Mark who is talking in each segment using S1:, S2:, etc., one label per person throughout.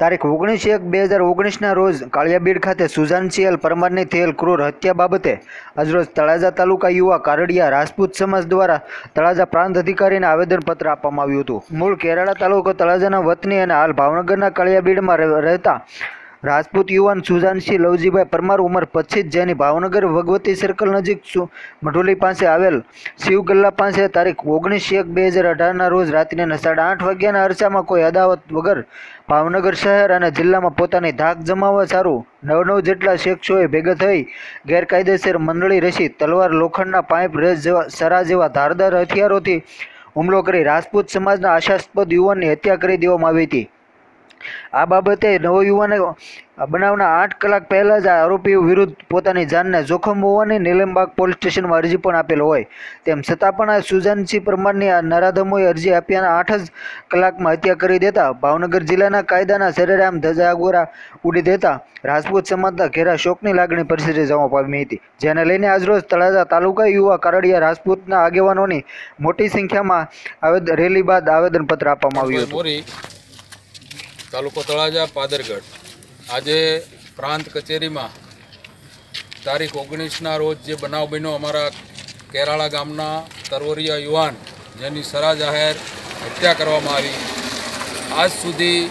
S1: તારીખ ઓગણીસ એક બે હજાર ઓગણીસના રોજ કાળિયાબીડ ખાતે સુઝાન સિયલ પરમારની થયેલ ક્રૂર હત્યા બાબતે આજરોજ તળાજા તાલુકા યુવા કારડિયા રાજપૂત સમાજ દ્વારા તળાજા પ્રાંત અધિકારીને આવેદનપત્ર આપવામાં આવ્યું હતું. મૂળ કેરાળા તાલુકો તળાજાના વતની અને હાલ ભાવનગરના કાળિયાબીડમાં રહેતા રાજપૂત યુવાન સુજાનસિંહ લવજીભાઈ પરમાર ઉંમર પચીસ, જેની ભાવનગર ભગવતી સર્કલ નજીક મઢોલી પાસે આવેલ શિવગલ્લા પાસે તારીખ ઓગણીસ એક બે હજાર અઢારના રોજ રાત્રિના સાડા આઠ વાગ્યાના અરસામાં કોઈ અદાવત વગર ભાવનગર શહેર અને જિલ્લામાં પોતાની ધાક જમાવવા સારું નવ નવ જેટલા શખ્સોએ ભેગા થઈ ગેરકાયદેસર મંડળી રસી તલવાર લોખંડના પાઇપ રેસ જેવા સરા જેવા ધારદાર હથિયારોથી હુમલો કરી રાજપૂત સમાજના આશાસ્પદ યુવાનની હત્યા કરી દેવામાં આવી હતી. આ બાબતે નવયુવાને બનાવના આઠ કલાક પહેલાં જ આ આરોપીઓ વિરુદ્ધ પોતાની જાનને જોખમ હોવાની નીલમબાગ પોલીસ સ્ટેશનમાં અરજી પણ આપેલ હોય. તેમ છતાં પણ આ સુજાનસિંહ પરમારની આ નરાધમોએ અરજી આપ્યાના આઠ જ કલાકમાં હત્યા કરી દેતા ભાવનગર જિલ્લાના કાયદાના સરેરામ ધજાગોરા ઉડી દેતા રાજપૂત સમાજના ઘેરા શોકની લાગણી પરિસ્થિતિ જવા પામી હતી. જેને લઈને આજરોજ તળાજા તાલુકા યુવા કારડિયા રાજપૂતના આગેવાનોની મોટી સંખ્યામાં આવેદ રેલી બાદ આવેદનપત્ર આપવામાં આવ્યું હતું.
S2: તાલુકો તળાજા, પાદરગઢ. આજે પ્રાંત કચેરીમાં તારીખ ઓગણીસના રોજ જે બનાવ બન્યો અમારા કેરાળા ગામના તરવરિયા યુવાન, જેની સરા જાહેર હત્યા કરવામાં આવી. આજ સુધી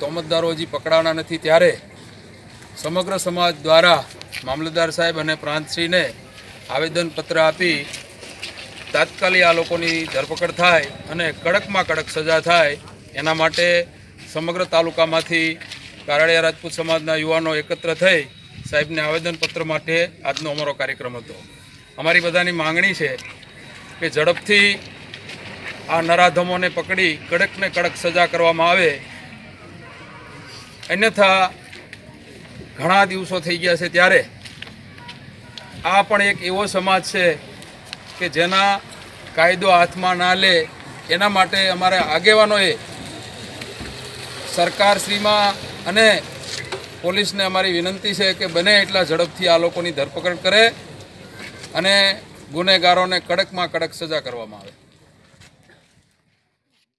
S2: તોમતદારો હજી પકડાણા નથી. ત્યારે સમગ્ર સમાજ દ્વારા મામલતદાર સાહેબ અને પ્રાંતશ્રીને આવેદનપત્ર આપી તાત્કાલિક આ લોકોની ધરપકડ થાય અને કડકમાં કડક સજા થાય એના માટે સમગ્ર તાલુકામાંથી કારાડિયા રાજપૂત સમાજના યુવાનો એકત્ર થઈ સાહેબને આવેદનપત્ર માટે આજનો અમારો કાર્યક્રમ હતો. અમારી બધાની માંગણી છે કે ઝડપથી આ નરાધમોને પકડી કડકને કડક સજા કરવામાં આવે. અન્યથા ઘણા દિવસો થઈ ગયા છે ત્યારે આ પણ એક એવો સમાજ છે કે જેના કાયદો હાથમાં ના લે એના માટે અમારા આગેવાનોએ સરકારશ્રીમાં અને પોલીસને અમારી વિનંતી છે કે બને એટલા ઝડપથી આ લોકોની ધરપકડ કરે અને ગુનેગારોને કડકમાં કડક સજા કરવામાં આવે.